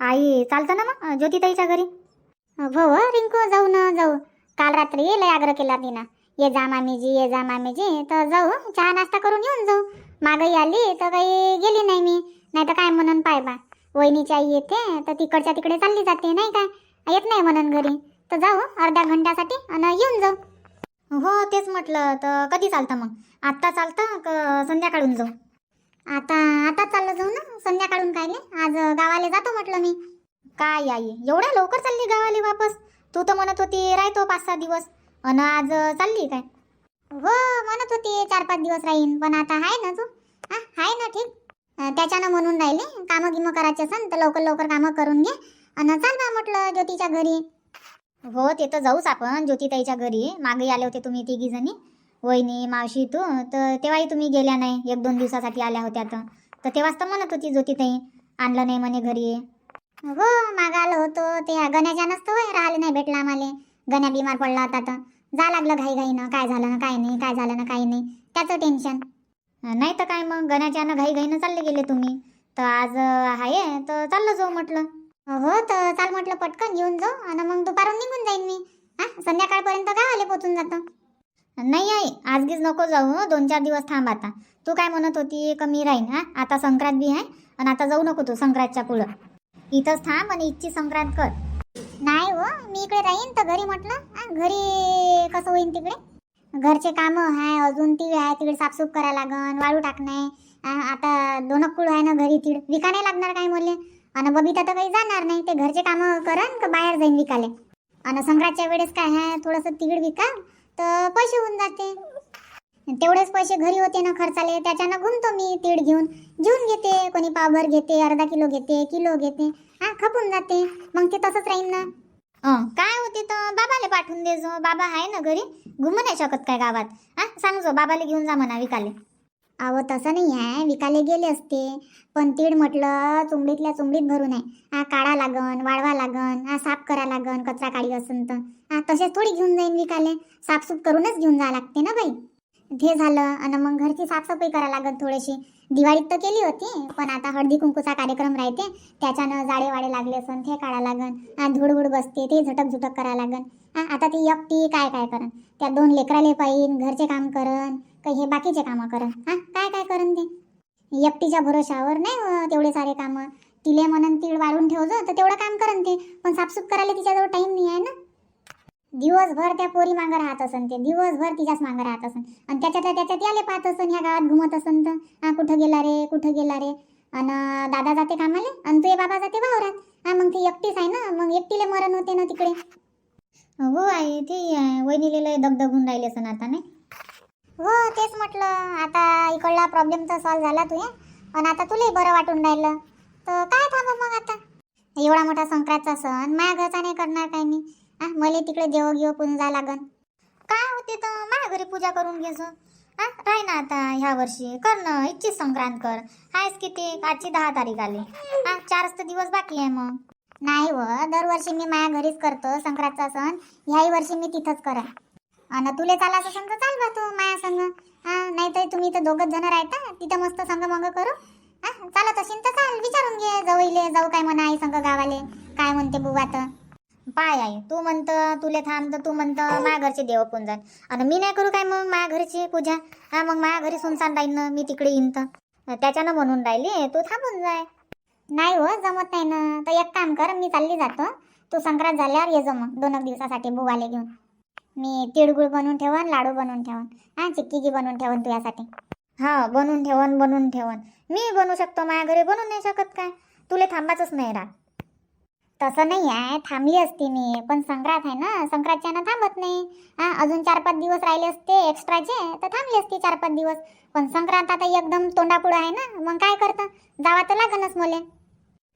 आई चालतं ना मग? ज्योतिताईच्या घरी? हो हो रिंकू जाऊ ना जाऊ. काल रात्री लय आग्रह केला तिनं. ये जा मामीजी ये जा मामीजी तर जाऊ चहा नाश्ता करून येऊन जाऊ. मागही आली तर काही गेली नाही मी. नाही तर काय म्हणून पाय बा. वहिनीची आई येते तर तिकडच्या तिकडे चालली जाते नाही काय येत नाही म्हणून घरी. तर जाऊ अर्ध्या घंट्यासाठी आणि येऊन जाऊ. हो तेच म्हटलं तर कधी चालतं मग? आत्ता चालतं संध्याकाळून जाऊ? आता आता चाललं जाऊ ना संध्याकाळून काय नाही. आज गावाला जातो म्हटलं मी. काय आई एवढ्या लवकर चालली गावाली वापस? तू तर म्हणत होती राहतो पाच सहा दिवस. अन आज चालली काय? हो म्हणत होती चार पाच दिवस राहीन पण आता आहे ना तू? हा आहे ना ठीक. त्याच्यानं म्हणून राहिले कामं गिमं करायचे असन तर लवकर लवकर कामं करून घे. आणि चाल बा म्हटलं ज्योतीच्या घरी. हो ते तर जाऊच आपण ज्योतिताईच्या घरी. मागे आले होते तुम्ही तिघी जणी वहिनी मावशी तू? तर तेव्हाही तुम्ही गेल्या नाही एक दोन दिवसासाठी आल्या होत्या तर. तर तेव्हाच तर म्हणत होती ज्योतिताई आणलं नाही म्हणे घरी. हो मागं आलो होतो. ते ह्या गण्याच्या नसतं होय राहिले नाही भेटला आम्हाला. गण्या बिमार पडला होता तर. जा लागलं घाई घाईनं काय झालं ना काय नाही काय झालं ना काय नाही. त्याचं टेन्शन नाही तर काय मग गण्याच्यानं घाई घाईनं चालले गेले तुम्ही. तर आज आहे तर चाललं जाऊ म्हटलं. हो तर चाल म्हटलं पटकन येऊन जाऊ. आणि मग दुपारून निघून जाईन मी. हा संध्याकाळपर्यंत गावाला पोचून जातं? नाही आई आजगीच नको जाऊ दोन चार दिवस थांब आता. तू काय म्हणत होती कमी राहीन हा? आता संक्रांत बी आहे आणि आता जाऊ नको तू संक्रांतच्या पुढं. इथंच थांब आणि इथची संक्रांत कर. नाही हो मी इकडे राहीन तर घरी म्हटलं घरी कसं होईन तिकडे? घरचे कामं आहे अजून ती आहे तिकडे साफसूफ करा लागन वाळू टाकणे आता दोन कुळ आहे ना घरी तिड. विका नाही लागणार काय मुले? आणि बबिता तर काही जाणार नाही ते घरचे कामं करन का बाहेर जाईन विकाले? आणि संक्रांतच्या वेळेस काय आहे थोडंसं तिकीड विका. तर पैसे होऊन जाते. तेवढेच पैसे घरी होते ना खर्चाले. त्याच्यानं घुमतो मी तीड घेऊन. घेऊन घेते. कोणी पावभर घेते अर्धा किलो घेते किलो घेते. हा खपून जाते. मग ते तसंच राहील ना. काय होते तर? बाबाला पाठवून दे जो. बाबा आहे ना घरी. घुमू नाही शकत काय गावात. हा सांग जो. बाबाला घेऊन जा म्हणा विकाले. अहो तसं नाही आहे. विकाले गेले असते. पण तीड म्हटलं चुंबडीतल्या चुंबडीत भरून आहे. हा काढा लागन वाळवा लागन हा साफ करा लागन कचरा काढी असन तर. हा तसेच थोडी घेऊन जाईन विकाले. साफसूफ करूनच घेऊन जावं लागते ना बाई. ते झालं आणि मग घरची साफसफाई करा लागत थोडीशी. दिवाळीत तर केली होती पण आता हळदी कुंकूचा कार्यक्रम राहते. त्याच्यानं जाळे वाडे लागले असन ते काढा लागन. हा धुडबुड बसते ते झटक झुटक करा लागन. हा आता ती एकटी काय काय करन त्या दोन लेकराले पाहिन घरचे काम करन तर हे बाकीचे कामं करा हा काय काय करन ते एकटीच्या भरोशावर नाही हो तेवढे सारे कामं. तिले म्हणून तीळ वाढून ठेवजो तर तेवढं काम करन ते. पण साफसूफ करायला तिच्याजवळ टाईम नाही आहे ना. दिवसभर त्या पोरी मागं राहत असन ते. दिवसभर तिच्याच मागं राहत असन. आणि त्याच्यात त्याच्यात याले पाहत असन ह्या गावात घुमत असन तर. हा कुठं गेला रे कुठं गेला रे? आणि दादा जाते कामाले? आणि तुझे बाबा जाते वावरात? हा मग ती एकटीच आहे ना? मग एकटीले मरण होते ना तिकडे? हो आई ते आहे. वहिनीले लय दगदगून राहिले सण आता नाही? हो तेच म्हटलं. आता इकडला प्रॉब्लेम तर सॉल्व्ह झाला तुझ्या. पण आता तुलाही बरं वाटून राहिलं. तर काय थांबा मग आता? एवढा मोठा संक्रांतचा सण माझ्या घरचा नाही करणार काय मी? हा मला तिकडे देव घेऊ पुंजा लागन. काय होते तर? माझ्या घरी पूजा करून घेस आ हा राही ना आता ह्या वर्षी. कर ना इच्छित संक्रांत कर. आहेस किती? आजची दहा तारीख आली. आ चारच तर दिवस बाकी आहे मग. नाही व दरवर्षी मी माझ्या घरीच करतो संक्रांतचा सण. ह्याही वर्षी मी तिथंच करा आणि तुले चालायचं संग चाल बा तू माया संग. हा नाही तर तुम्ही तर दोघच जण राहता तिथं मस्त संग मंग करू. हा चालत असेल तर चाल विचारून घे जवळले जाऊ काय म्हणा आई संग गावाले काय म्हणते बुवा तर. पाय आहे तू म्हणतं तुले थांब तर तू म्हणतं माझ्या घरचे देव जाण आणि मी नाही करू काय मग माझ्या घरची पूजा? हा मग माझ्या घरी सुनसान राहीन मी तिकडे येईन तर. त्याच्यानं म्हणून राहिली तू थांबून जाय. नाही हो जमत नाही ना. तर एक काम कर मी चालली जातो. तू संक्रांत झाल्यावर ये जो मग दोन एक दिवसासाठी बुवाले घेऊन. मी तिळगुळ बनवून ठेवन लाडू बनवून ठेवन. हा चिक्की बनवून ठेवन तुझ्यासाठी. हा बनवून ठेवन बनवून ठेवन. मी बनवू शकतो माझ्या घरी बनवू नाही शकत काय? तुले थांबायचंच नाही राहत तसं नाही आहे थांबली असती मी पण संक्रांत आहे ना संक्रांतच्यानं थांबत नाही. हा अजून चार पाच दिवस राहिले असते एक्स्ट्राचे तर थांबली असती चार पाच दिवस. पण संक्रांत आता एकदम तोंडापुढं आहे ना मग काय करतं? जावा तर लागनच मले.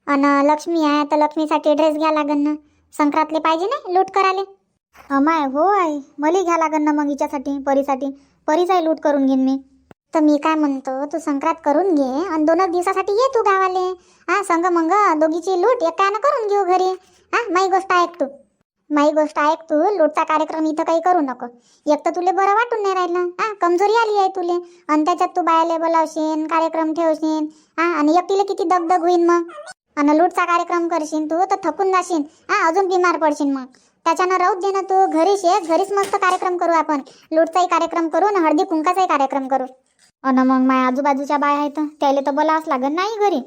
अन लक्ष्मी आहे तर लक्ष्मीसाठी ड्रेस घ्या लागन. ना संक्रांतले पाहिजे ना लूट कराले अमाय हो आई मला घ्या लागन ना मग हिच्यासाठी परीसाठी. परीचाही लूट करून घेईन मी. तर मी काय म्हणतो तू संक्रांत करून घे आणि दोन दिवसासाठी ये तू गावाले. हा संग मग दोघीची लूट एकानं करून घेऊ घरी. हा माही गोष्ट ऐक तू. माही गोष्ट ऐक तू लूटचा कार्यक्रम इथं काही करू नको. एक तर तुले बरं वाटून नाही राहिलं. हा कमजोरी आली आहे तुले. आणि त्याच्यात तू बायाले बोलावशील कार्यक्रम ठेवशील हा आणि एकटीला किती दगदग होईन मग. आणि लूटचा कार्यक्रम करशील तू तर थकून जाशील हा अजून बिमार पडशील मग. त्याच्यानं राहू दे ना तू. घरीच ये. घरीच मस्त कार्यक्रम करू आपण. लूटचाही कार्यक्रम करू ना हळदी कुंकाचाही कार्यक्रम करू. अन मग माझ्या आजूबाजूच्या बाय आहेत. त्याला तर बोलावंच लागेल नाही घरी.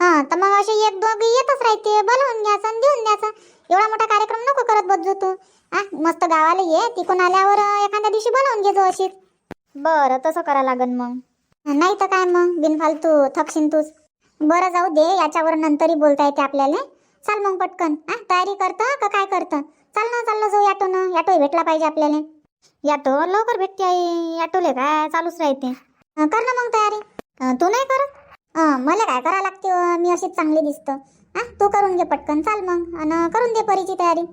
हा तर मग असे एक दोघे येतच राहते. बोलावून घ्यायचं आणि देऊन द्यायचं एवढा मोठा कार्यक्रम नको करत बसजो तू. आ मस्त गावाला ये. तिकून आल्यावर एखाद्या दिवशी बोलावून घे जो अशीच. बरं तसं करा लागन मग. नाही तर काय मग? बिनफालतू थकशील तूच. बरं जाऊ दे. याच्यावर नंतरही बोलता येते आपल्याला. चाल मग पटकन. आ तयारी करतं का काय करतं? चाल ना चाललं जाऊ ऑटोनं ऑटोही भेटला पाहिजे आपल्याला. याटो लवकर भेटते आई. याटोले काय चालूच राहते. कर ना मग तयारी. तू नाही करत? मला काय करा लागते मी अशीच चांगली दिसतं. हा तू करून घे पटकन. चाल मग. आणि करून दे परीची तयारी.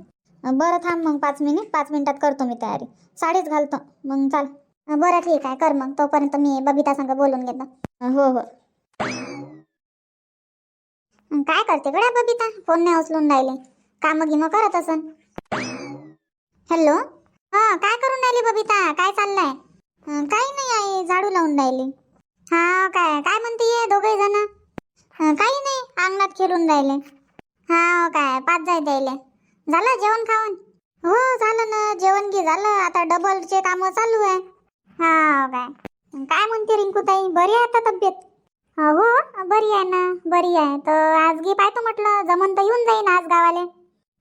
बरं थांब मग पाच मिनिट. पाच मिनिटात करतो मी तयारी. साडीच घालतो. मग चाल. बरं ठीक आहे. कर मग. तोपर्यंत मी बबिता संग बोलून घेतो. हो हो. काय करते गड्या बबिता? फोन नाही उचलून राहिले. काम गिमं करत असन. हॅलो? हा काय करून राहिली बबिता? काय चाललंय? अं, काही नाही आहे झाडू लावून राहिली. हा काय? काय म्हणते दोघे जण? काही नाही अंगणात खेळून राहिले. हा काय? पाच जाय द्यायले. झालं जेवण खावण हो झालं ना. जेवण घे झालं. आता डबलचे कामं चालू आहे. हा काय? काय म्हणते रिंकूताई? बरी आहे आता तब्येत? हो बरी आहे ना. बरी आहे. तर आज गी पाहतो म्हटलं जमन तर येऊन जाईन आज गावाले.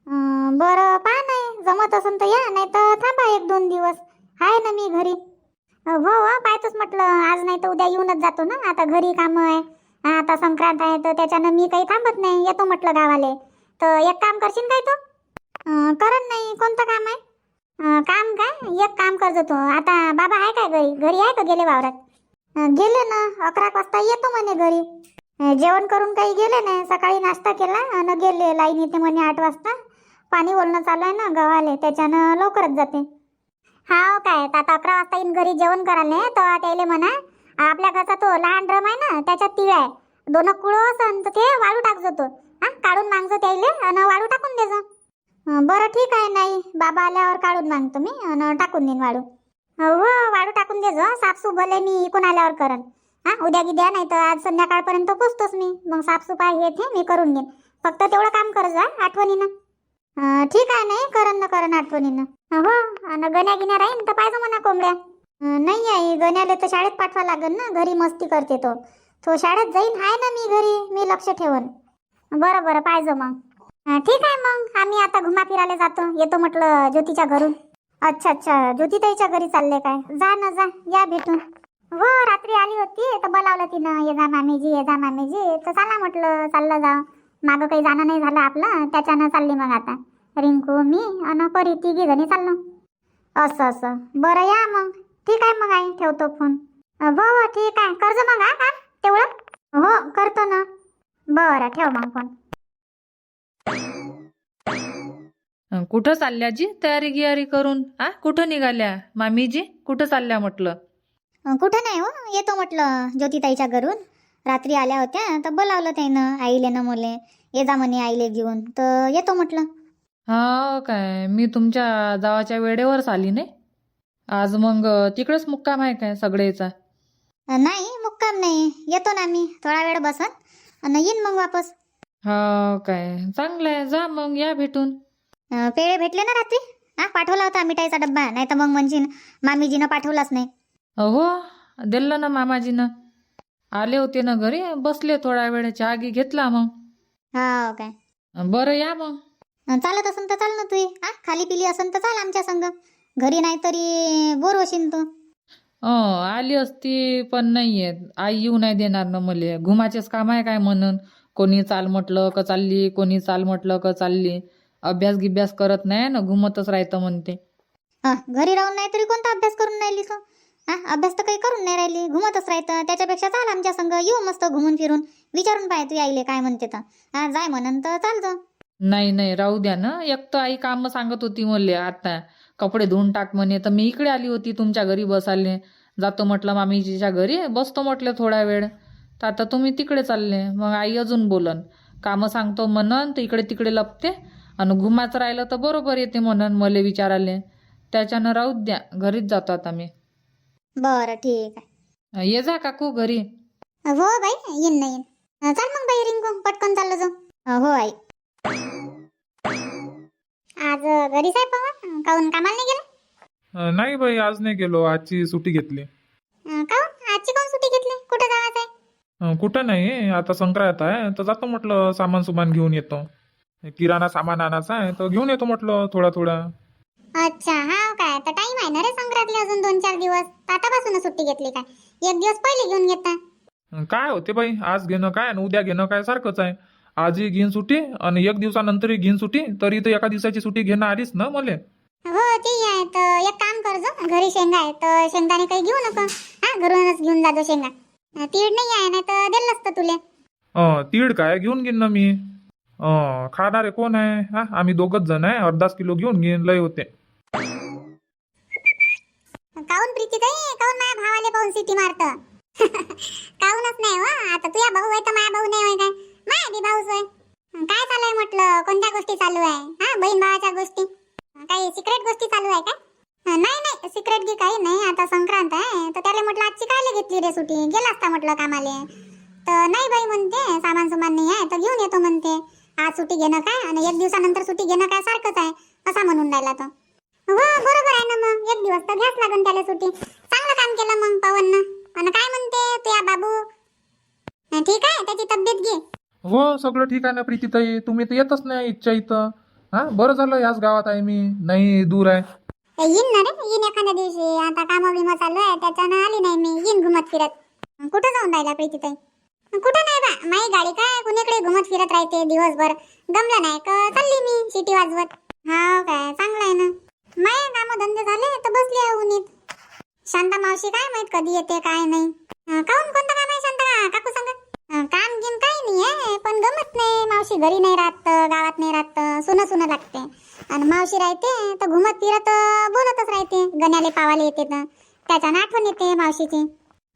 अं, बरं पहा नाही जमत असन तर या नाही तर थांबा एक दोन दिवस. आहे ना मी घरी. हो हो पाहतोच म्हटलं. आज नाही तर उद्या येऊनच जातो ना. आता घरी कामं आहे. आता संक्रांत आहे तर त्याच्यानं मी काही थांबत नाही. येतो म्हटलं गावाले. तर एक काम करशील काय तू? करत नाही. कोणतं काम आहे? काम काय? एक काम करतो तू. आता बाबा आहे काय घरी? घरी आहे का गेले वावरात? गेले ना. अकरा वाजता येतो म्हणे घरी. जेवण करून काही गेले नाही. सकाळी नाश्ता केला आणि गेले लाईन येते म्हणे आठ वाजता. पाणी ओलणं चालू आहे ना गव्हाले त्याच्यानं लवकरच जाते. हा काय आता अकरा वाजता येईन घरी जेवण करायला तर त्याले म्हणा आपल्या घरचा तो लहान ड्रम आहे ना त्याच्यात तीळ आहे. दोन कुळं असन तर ते वाळू टाकजो तो हा काढून मागजो त्याले आणि वाळू टाकून देजो बरं ठीक आहे नाही बाबा आल्यावर काढून मागतो मी आणि टाकून देईन वाळू. हो, हो वाळू टाकून देजो साफसूफ भले मी इकून आल्यावर करन हा उद्या गिद्या नाही तर आज संध्याकाळपर्यंत पोचतोच मी मग साफसफाई हे ते मी करून घेईन. फक्त तेवढं काम कर जा आठवणीनं. ठीक आहे नाही करन ना करन आठवणीनं. हो आणि गण्या गिण्या राहीन तर पाहिजे म्हणा कोंबड्या. नाही आहे गण्याला तर शाळेत पाठवा लागेल ना घरी मस्ती करते तो. तो शाळेत जाईन आहे ना मी घरी मी लक्ष ठेवन. बरं बरं पाहिजे मग. ठीक आहे मग आम्ही आता घुमा फिरायला जातो येतो म्हटलं ज्योतीच्या घरून. अच्छा अच्छा ज्योतिताईच्या घरी चालले काय? जा ना जा या भेटून. हो रात्री आली होती तर बोलावलं तिनं ये जा मामीजी ये जा मामीजी तर चला म्हटलं चाललं जा मागं काही जाणं नाही झालं आपलं त्याच्यानं चालली मग आता. रिंकू मी अन परी तिघी जणी चाललो. असं असं. बरं या मग. ठीक आहे मग आई ठेवतो फोन. हो हो ठीक आहे. कर्ज मग हा का तेवढं? हो करतो ना. बरं ठेव मग फोन. अं, कुठं चालल्या जी तयारी गियारी करून? आ कुठं निघाल्या? मामीजी कुठं चालल्या म्हटलं? अं, कुठं नाही हो येतो म्हटलं ज्योतिताईच्या घरून. रात्री आल्या होत्या तर बोलावलं त्यानं आईले न मुले. ये जा म्हणे आईले घेऊन. तर येतो म्हटलं. हा काय? मी तुमच्या जावाच्या वेळेवरच आली नाही? आज मग तिकडेच मुक्काम आहे काय सगळेचा? नाही मुक्काम नाही. येतो ना मी. थोडा वेळ बसन. आणि येईन मग वापस. हा काय? चांगलं आहे. जा मग या भेटून. अं, पेढे भेटले ना रात्री? हा पाठवला होता मिठाईचा डब्बा. नाही तर मग म्हणशीन मामीजीनं पाठवलाच नाही. हो दिलं ना मामाजीनं. आले होते ना घरी बसले थोडा वेळ चहा गी घेतला मग. हा काय? बरं या मग. अं, चालत असन तर चाल ना तू हा खाली पिली असन तर चाल आमच्या संग. घरी नाही तरी बोर होशील तू. अं, आली असती पण नाही येत आई येऊ नाही देणार ना मले. घुमाचेच काम आहे काय म्हणून? कोणी चाल म्हटलं का चालली कोणी चाल म्हटलं का चालली. अभ्यास गिभ्यास करत नाही ना घुमतच राहतं म्हणते. अं, घरी राहून नाही तरी कोणता अभ्यास करून राहिली तू हा अभ्यास तर काही करून नाही राहिली घुमतच राहतं त्याच्यापेक्षा चाल आमच्या संग येऊ मस्त घुमून फिरून. विचारून पाय तू आईले काय म्हणते तर. जाय म्हणन तर चालतं नाही नाही राहू द्या ना. एक तर आई काम सांगत होती म्हणले आता. कपडे धुवून टाक म्हणे. तर मी इकडे आली होती तुमच्या घरी बसाले जातो म्हटलं मामीजीच्या घरी. बसतो म्हटलं थोडा वेळ. तर आता तुम्ही तिकडे चालले. मग आई अजून बोलन. कामं सांगतो म्हणन तर इकडे तिकडे लपते. आणि घुमाचं राहिलं तर बरोबर येते म्हणन मले विचाराले त्याच्यानं राहू द्या. घरीच जातो आता मी. बरं ठीक आहे. ये जा काकू घरी. हो बाई येईन ना येईन. चाल मग बाई रिंकू पटकन चाललो जाऊ. अ, हो आई. आज घरीच आहे पवन काहून कामाला नाही गेला? नाही बाई आज नाही गेलो. आजची सुट्टी घेतली. अं, काहून? आजची कोण सुट्टी घेतली? कुठं जायचं आहे? अं, कुठं नाही. आता संक्रांत आहे तर जातो म्हटलं सामान सुमान घेऊन येतो. किराणा सामान आणायचं आहे तर घेऊन येतो म्हटलं थोडा थोडा. अच्छा हा काय? तर आहे ना रे संक्रांतले अजून दोन चार दिवस? आतापासून सुट्टी घेतली काय? एक दिवस पहिले घेऊन घेता काय होते बाई? आज घेणं काय आणि उद्या घेणं काय सारखंच आहे. आजही घेईन सुट्टी आणि एक दिवसानंतरही घेईन सुट्टी तरी तर एका दिवसाची सुट्टी घेणं आलीच ना मले. हो ते आहे. तर एक काम कर जो घरी शेंगा आहे तर शेंगदाणे काही घेऊ नको. हा घरूनच घेऊन जाजो शेंगा. अं, तीळ नाही आहे ना तर दिलं असतं तुले. अं, तीळ काय? घेऊन घेईन ना मी. अं, खाणारे कोण आहे? हा आम्ही दोघच जण आहे. अर्धाच किलो घेऊन घेईन लय होते काऊन प्रीती ताई काऊन माझ्या भावाले पाहून सिटी मारत? काऊनच नाही हो. आता तुझ्या भाऊ आहे तर माझा भाऊ नाही होय काय? माझ्या बी भाऊच होय. काय चालू आहे म्हटलं? कोणत्या गोष्टी चालू आहे? हा बहीण भावाच्या गोष्टी? काही सिक्रेट गोष्टी चालू आहे का नाही नाही सिक्रेट गी काही नाही. आता संक्रांत आहे. तर त्याला म्हटलं आजची कायले घेतली रे सुटी गेला असता म्हटलं कामाले. तर नाही बाई म्हणते सामान सुमान नाही आहे तर घेऊन येतो म्हणते. आज सुट्टी घेणं काय? आणि एक दिवसानंतर सुट्टी घेणं काय सारखंच आहे. असा म्हणून राहिला तो. हो बरोबर आहे ना मग. एक दिवस तर घ्याच लागन त्याला सुट्टी. चांगलं काम केलं मग पवन आणि काय म्हणते तुया बाबू? ठीक आहे? त्याची तब्येत घे. हो सगळं ठीक आहे ना प्रीतीताई तुम्ही तर येतच नाही इच्छा इथं. हा बरं झालं याच गावात आहे मी. नाही दूर आहे. ए, येईन ना रे. येईन एखाद्या दिवशी. आता काम बिमा चालू आहे. त्याच्यानं आली नाही मी. येईन घुमत फिरत. कुठं जाऊन राहिला प्रीतीताई कुठं नाही बा. माई गाडी काय? कुणीकडे घुमत फिरत राहते दिवसभर. गमलं नाही का? चालली मी शिटी वाजवत. हा काय? चांगलं आहे ना. माय काम धंदे झाले तर बसली आहे उन्हीत शांता मावशी काय माहीत कधी येते काय नाही. अं, काहून कोणतं काम आहे शांता? का- काकू सांगा. अं, काम गिम काही नाही आहे पण गमत नाही. मावशी घरी नाही राहत तर, गावात नाही राहत तर, सुनं सुनं लागते. आणि मावशी राहते तर घुमत फिरत अं, बोलतच राहते. गण्याले पावाले येते तर. त्याच्यानं आठवण येते मावशीची.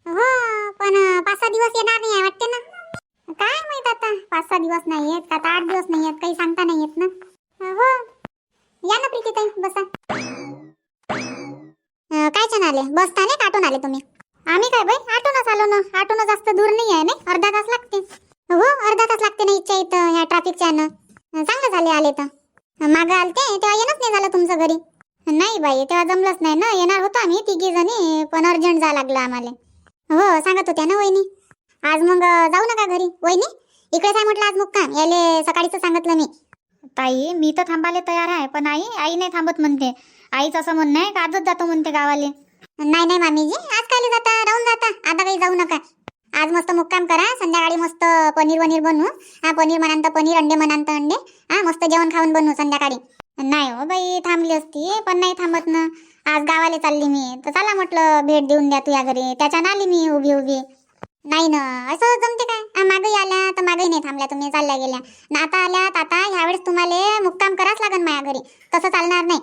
हो पण अं, पाच सहा दिवस येणार नाही आहे वाटते ना? काय माहीत आता? पाच सहा दिवस नाही येत का आता आठ दिवस नाही येत काही सांगता नाही येत ना? हो. या ना प्रीती ताई बसा. अं, काय छान आले? बसताने काटून आले तुम्ही? आम्ही काय बाई? आटूनच आलो ना. आटून जास्त दूर नाही? आहे ना अर्धा तास लागते. हो अर्धा तास लागते ना इच्छा इथं ह्या ट्रॅफिकच्या न चांगलं झाले आले तर. मागं आलते तेव्हा येणंच नाही झालं तुमचं घरी. नाही बाई तेव्हा जमलंच नाही ना. येणार होतो आम्ही तिघी जणी पण अर्जंट जा लागलं आम्हाला. हो सांगत होत्या ना वहिनी. आज मग जाऊ नका घरी. वहिनी इकडे काय म्हटलं आज मुक्काम. याले सकाळीच सांगितलं मी. ताई मी तर थांबायला तयार आहे पण आई आई नाही थांबत म्हणते. आईच असं म्हणणं आहे का आजच जातो म्हणते गावाले? नाही नाही मामीजी आज काय जाता? राहून जाता. आता काही जाऊ नका. आज मस्त मुक्काम करा. संध्याकाळी मस्त पनीर वनीर बनवू. हा पनीर म्हणान तर पनीर अंडे म्हणान तर अंडे. हा मस्त जेवण खाऊन बनवू संध्याकाळी. नाही हो बाई थांबली असती पण नाही थांबत ना. आज गावाले चालली मी. तर चला म्हटलं भेट देऊन द्या तुझ्या घरी. त्याच्यानं आली मी उभी उभी. नाही ना असं जमते काय? मागही आल्या तर मागही नाही थांबल्या तुम्ही चालल्या गेल्या. ना आता आल्यात आता ह्यावेळेस तुम्हाला मुक्काम कराच लागन माझ्या घरी. तसं चालणार नाही.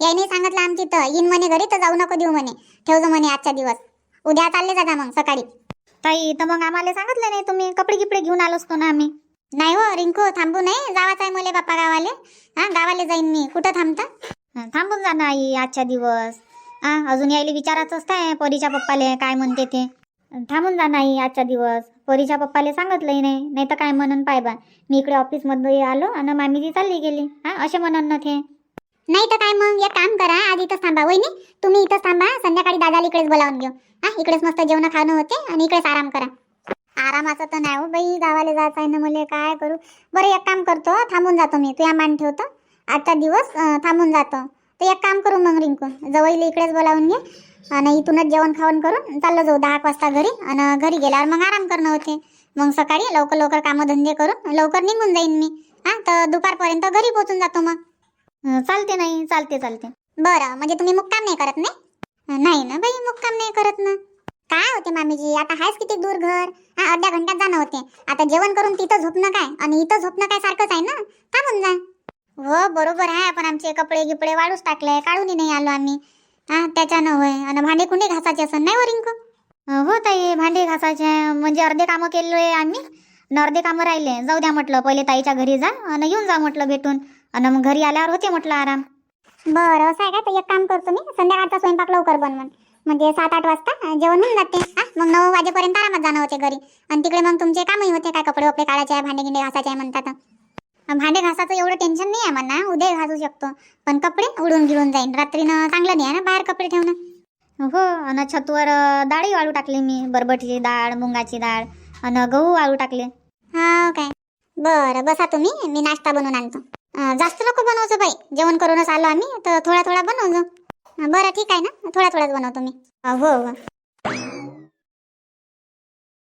याने सांगितलं आमची तर येईन म्हणे घरी तर जाऊ नको देऊ म्हणे. ठेवजो म्हणे आजच्या दिवस. उद्या चालले जाता मग सकाळी. ताई तर मग आम्हाला सांगितलं नाही तुम्ही. कपडे गिपडे घेऊन आलो असतो ना आम्ही. नाही हो रिंकू थांबू नाही जावाच आहे मुले बाप्पा गावाले. हा गावाले जाईन मी. कुठं थांबता? हं, थांबून जा ना आई आजच्या दिवस. हा अजून यायला विचारायचंच काय परीच्या पप्पाले काय म्हणते ते. थांबून जा नाही आजच्या दिवस. परीच्या पप्पाले सांगितलंही नाही. नाही तर काय म्हणून पाय बा. मी इकडे ऑफिसमध्ये आलो आणि मामीजी चालली गेली. हा असे म्हणून ना ते. नाही तर काय मग? एक काम करा आज इथंच थांबा. वहिनी तुम्ही इथंच थांबा. संध्याकाळी दादाला इकडेच बोलावून घेऊ. हा इकडेच मस्त जेवण खाणं होते आणि इकडेच आराम करा. आरामाचं तर नाही हो बाई गावाला जायचं आहे ना मला काय करू? बरं एक काम करतो थांबून जातो मी. तुया मान ठेवतो. आजचा दिवस थांबून जातो. तर एक काम करू मग रिंकू. जवळ इकडेच बोलावून घे. आणि इथूनच जेवण खावण करून चाललो जाऊ दहा एक वाजता घरी. आणि घरी गेल्यावर मग आराम करणं होते. मग सकाळी लवकर लवकर कामं धंदे करून लवकर निघून जाईन मी. हा तर दुपारपर्यंत घरी पोहोचून जातो मग. चालते नाही चालते चालते. बरं म्हणजे तुम्ही मुक्काम नाही करत नाही? नाही ना बाई मुक्काम नाही करत ना. काय होते मामीजी आता आहेच किती दूर घर? हा अर्ध्या घंट्यात जाणं होते. आता जेवण करून तिथं झोपणं काय? आणि इथं झोपणं काय सारखंच आहे ना? थांबून जा. हो बरोबर आहे पण आमचे कपडे गिपडे वाळूच टाकले काढूनही नाही आलो आम्ही. हा त्याच्यानं होय. आणि भांडे कुंडे घासायचे असं नाही हो रिंकू? हो ताई भांडे घासायचे. म्हणजे अर्धे कामं केले आम्ही. आणि अर्धे कामं राहिले. जाऊ द्या म्हटलं पहिले ताईच्या घरी जा. आणि येऊन जा म्हटलं भेटून. आणि मग घरी आल्यावर होते म्हटलं आराम. बरं असं आहे का? तर एक काम करतो मी संध्याकाळचा स्वयंपाक लवकर बनवून म्हणजे सात आठ वाजता जेवण होऊन जाते. हा मग नऊ वाजेपर्यंत आरामात जाणं होते घरी. आणि तिकडे मग तुमचे कामही होते काय? कपडे वपडे काढायचे आहे भांडे गिंडे घासायचे आहे म्हणतात. भांडे घासाचं एवढं टेन्शन नाही आहे म्हणा उद्या घासू शकतो. पण कपडे उडून गिळून जाईन. रात्रीनं चांगलं नाही आहे ना बाहेर कपडे ठेवणं? हो आणि छतवर डाळी वाळू टाकली मी बरबटीची डाळ मुंगाची डाळ आणि गहू वाळू टाकले. हा काय? बरं बसा तुम्ही मी नाश्ता बनवून आणतो. जास्त नको बनवतो बाई. जेवण करूनच आलो आम्ही तर थोडा थोडा बनवतो बरं ठीक आहे ना? थोडा थोडाच बनवतो मी. हो हो.